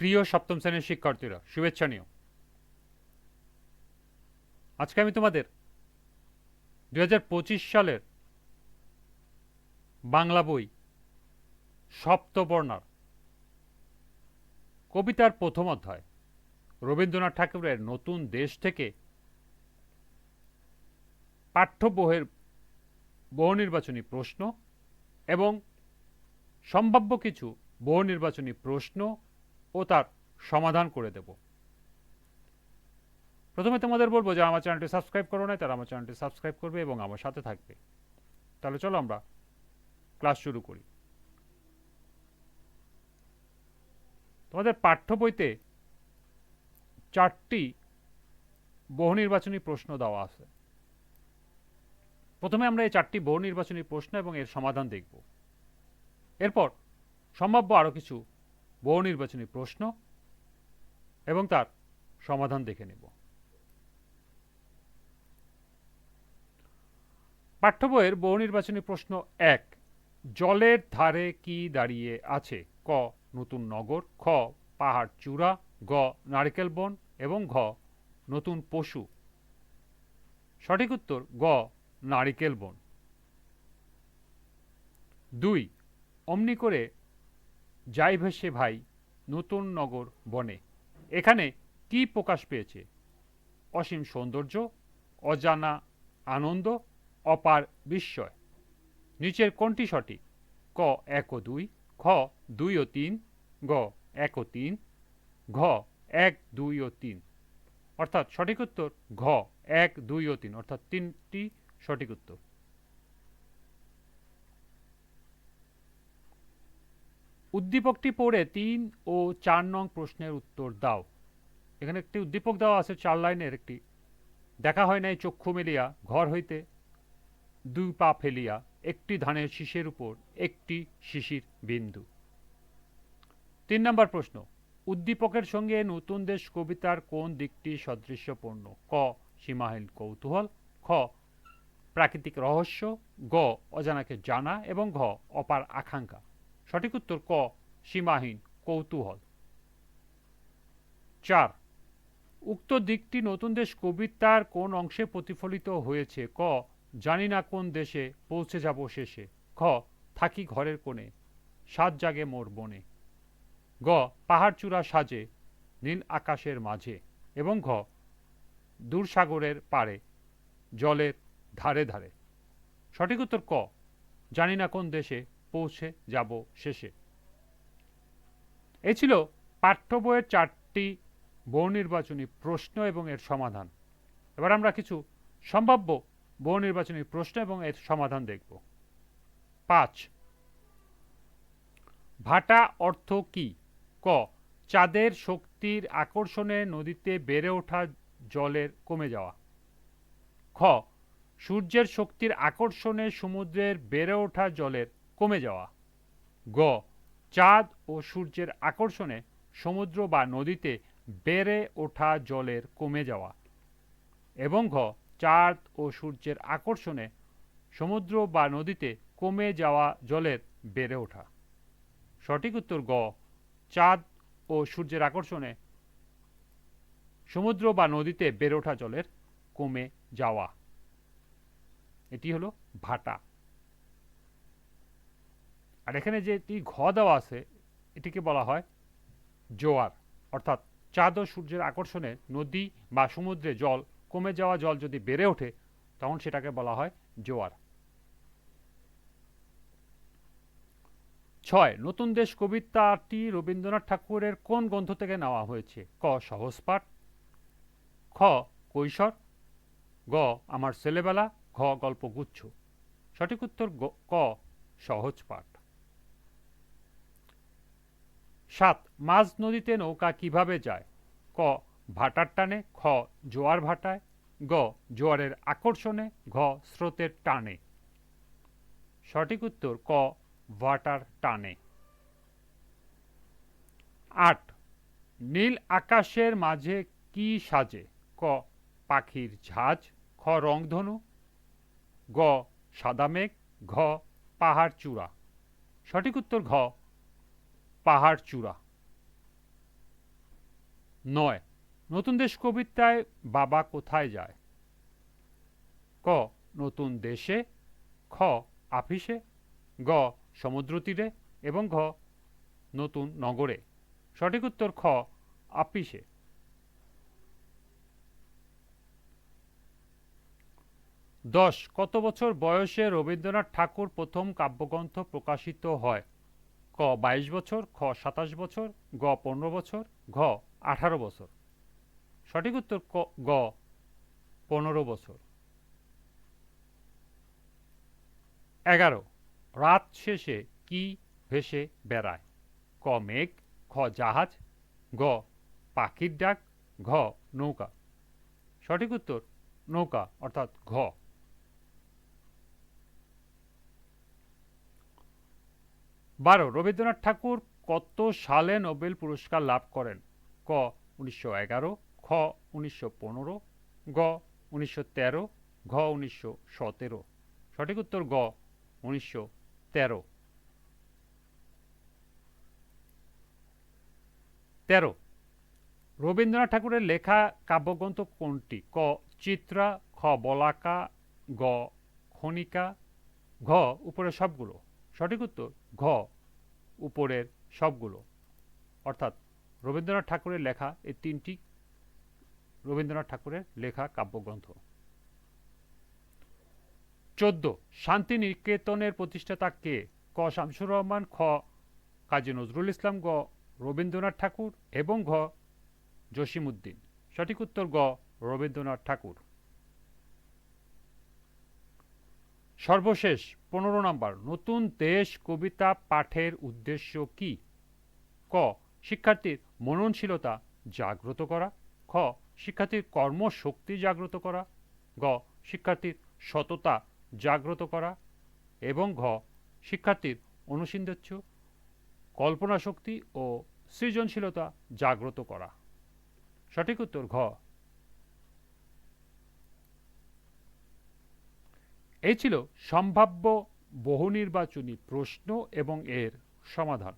প্রিয় সপ্তম শ্রেণির শিক্ষার্থীরা, শুভেচ্ছা নিও। আজকে আমি তোমাদের দু হাজার পঁচিশ সালের বাংলা বই সপ্তবর্ণার কবিতার প্রথম অধ্যায়, রবীন্দ্রনাথ ঠাকুরের নতুন দেশ থেকে পাঠ্য বইয়ের বহু নির্বাচনী প্রশ্ন এবং সম্ভাব্য কিছু বহু নির্বাচনী প্রশ্ন ও তার সমাধান করে দেব। প্রথমে তোমাদের বলব যে আমার চ্যানেলটি সাবস্ক্রাইব করো না তারা আমার চ্যানেলটি সাবস্ক্রাইব করবে এবং আমার সাথে থাকবে। তাহলে চলো আমরা ক্লাস শুরু করি। তোমাদের পাঠ্য বইতে চারটি বহু নির্বাচনী প্রশ্ন দেওয়া আছে। প্রথমে আমরা এই চারটি বহু নির্বাচনী প্রশ্ন এবং এর সমাধান দেখব। এরপর সম্ভাব্য আরও কিছু বহু নির্বাচনী প্রশ্ন এবং তার সমাধান দেখে নেব। পাঠ্য বইয়ের বহু নির্বাচনী প্রশ্ন এক, জলের ধারে কি দাঁড়িয়ে আছে? ক, নতুন নগর। খ, পাহাড় চূড়া। গ, নারকেল বন। এবং ঘ, নতুন পশু। সঠিক উত্তর, গ, নারিকেল বন। দুই, অমনি করে যাই ভেসে ভাই, নতুন নগর বনে। এখানে কি প্রকাশ পেয়েছে? অসীম সৌন্দর্য, অজানা আনন্দ, অপার বিস্ময়। নিচের কোনটি সঠিক? ক এক ও দুই, খ দুই ও তিন, গ এক ও তিন, ঘ এক, দুই ও তিন। অর্থাৎ সঠিক উত্তর ঘ এক, দুই ও তিন। অর্থাৎ তিনটি সঠিক উত্তর। উদ্দীপকটি পড়ে তিন ও চার নং প্রশ্নের উত্তর দাও। এখানে একটি উদ্দীপক দেওয়া আছে, চার লাইনের একটি। দেখা হয় নাই চক্ষু মেলিয়া, ঘর হইতে। দুই পা ফেলিয়া, একটি ধানের শীষের উপর, একটি শিশির বিন্দু। তিন নম্বর প্রশ্ন, উদ্দীপকের সঙ্গে নতুন দেশ কবিতার কোন দিকটি সদৃশ্যপূর্ণ? ক, সীমাহীন কৌতূহল। খ, প্রাকৃতিক রহস্য। গ, অজানাকে জানা। এবং ঘ, অপার আকাঙ্ক্ষা। সঠিক উত্তর ক, সীমাহীন, কৌতূহল। চার, উক্ত দিকটি নতুন দেশ কবিতার কোন অংশে প্রতিফলিত হয়েছে? ক, জানি না কোন দেশে, পৌঁছে যাব শেষে। খ, থাকি ঘরের কোণে, সাত জাগে মোর বনে। গ, পাহাড় চূড়া সাজে, নীল আকাশের মাঝে এবং ঘ দূরসাগরের পারে জলের ধারে ধারে। সঠিক উত্তর ক, জানি না কোন দেশে পৌঁছে যাব শেষে। এ ছিল পাঠ্য বইয়ের চারটি বহু নির্বাচনী প্রশ্ন এবং এর সমাধান। এবার আমরা কিছু সম্ভাব্য বহু নির্বাচনী প্রশ্ন এবং এর সমাধান দেখব। পাঁচ। ভাটা অর্থ কি? ক। চাঁদের শক্তির আকর্ষণে নদীতে বেড়ে ওঠা জলের কমে যাওয়া। খ। সূর্যের শক্তির আকর্ষণে সমুদ্রের বেড়ে ওঠা জলের কমে যাওয়া। গ, চাঁদ ও সূর্যের আকর্ষণে সমুদ্র বা নদীতে বেড়ে ওঠা জলের কমে যাওয়া এবং ঘ, চাঁদ ও সূর্যের আকর্ষণে সমুদ্র বা নদীতে কমে যাওয়া জলের বেড়ে ওঠা। সঠিক উত্তর গ, চাঁদ ও সূর্যের আকর্ষণে সমুদ্র বা নদীতে বেড়ে ওঠা জলের কমে যাওয়া। এটি হলো ভাটা। আর এখানে যেটি ঘ দেওয়া আছে, এটিকে বলা হয় জোয়ার। অর্থাৎ চাঁদ ও সূর্যের আকর্ষণে নদী বা সমুদ্রে জল, কমে যাওয়া জল যদি বেড়ে ওঠে, তখন সেটাকে বলা হয় জোয়ার। ছয়, নতুন দেশ কবিতাটি রবীন্দ্রনাথ ঠাকুরের কোন গ্রন্থ থেকে নেওয়া হয়েছে? ক, সহজ পাঠ। খ, কৈশোর। গ, আমার ছেলেবেলা। ঘ, গল্পগুচ্ছ। সঠিক উত্তর ক, সহজ পাঠ। সাত, মাঝ নদীতে নৌকা কীভাবে যায়? ক, ভাটার টানে, খ, জোয়ার ভাটায়, গ, জোয়ারের আকর্ষণে, ঘ, স্রোতের টানে। সঠিক উত্তর, ক, ভাটার টানে। আট, নীল আকাশের মাঝে কি সাজে? ক, পাখির ঝাঁজ, খ, রংধনু। গ, সাদা মেঘ, ঘ পাহাড় চূড়া সঠিক উত্তর, ঘ পাহাড় চূড়া। নয়, নতুন দেশ কবিতায় বাবা কোথায় যায়? ক, নতুন দেশে, খ আপিসে গ, সমুদ্র তীরে এবং ঘ, নতুন নগরে। সঠিক উত্তর খ আপিসে দশ, কত বছর বয়সে রবীন্দ্রনাথ ঠাকুর প্রথম কাব্যগ্রন্থ প্রকাশিত হয়? ক বাইশ বছর, খ সাতাশ বছর, গ পনেরো বছর, ঘ আঠারো বছর। সঠিক উত্তর ক, গ পনেরো বছর। এগারো, রাত শেষে কি ভেসে বেড়ায়? ক মেঘ, খ জাহাজ, গ পাখির ডাক, ঘ নৌকা। সঠিক উত্তর নৌকা, অর্থাৎ ঘ। বারো, রবীন্দ্রনাথ ঠাকুর কত সালে নোবেল পুরস্কার লাভ করেন? ক, উনিশশো এগারো, খ, উনিশশো পনেরো, গ, উনিশশো তেরো, ঘ, উনিশশো সতেরো। সঠিক উত্তর গ, উনিশশো তেরো। তেরো, রবীন্দ্রনাথ ঠাকুরের লেখা কাব্যগ্রন্থ কোনটি? ক, চিত্রা, খ, বলাকা, গ, খনিকা, ঘ, উপরে সবগুলো। সঠিক উত্তর, ঘ, উপরের সবগুলো। অর্থাৎ রবীন্দ্রনাথ ঠাকুরের লেখা এই তিনটি রবীন্দ্রনাথ ঠাকুরের লেখা কাব্যগ্রন্থ। চোদ্দ, শান্তিনিকেতনের প্রতিষ্ঠাতা কে? ক, শামসুর রহমান, খ, কাজী নজরুল ইসলাম, গ, রবীন্দ্রনাথ ঠাকুর এবং ঘ, জসিমউদ্দিন। সঠিক উত্তর গ রবীন্দ্রনাথ ঠাকুর। সর্বশেষ পনেরো নম্বর, নতুন দেশ কবিতা পাঠের উদ্দেশ্য কি? ক, শিক্ষার্থীর মননশীলতা জাগ্রত করা। খ, শিক্ষার্থীর কর্মশক্তি জাগ্রত করা। গ, শিক্ষার্থীর সততা জাগ্রত করা। এবং ঘ, শিক্ষার্থীর অনুসিন্দেচ্ছ কল্পনা শক্তি ও সৃজনশীলতা জাগ্রত করা। সঠিক উত্তর ঘ। এই ছিল সম্ভাব্য বহুনির্বাচনী প্রশ্ন এবং এর সমাধান।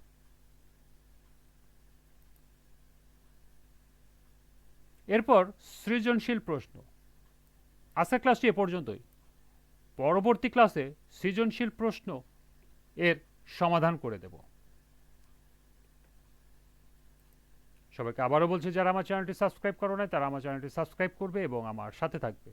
এরপর সৃজনশীল প্রশ্ন। আজকের ক্লাসটি এ পর্যন্তই। পরবর্তী ক্লাসে সৃজনশীল প্রশ্ন এর সমাধান করে দেব। সবাইকে আবারও বলছি, যারা আমার চ্যানেলটি সাবস্ক্রাইব করো নাই, তারা আমার চ্যানেলটি সাবস্ক্রাইব করবে এবং আমার সাথে থাকবে।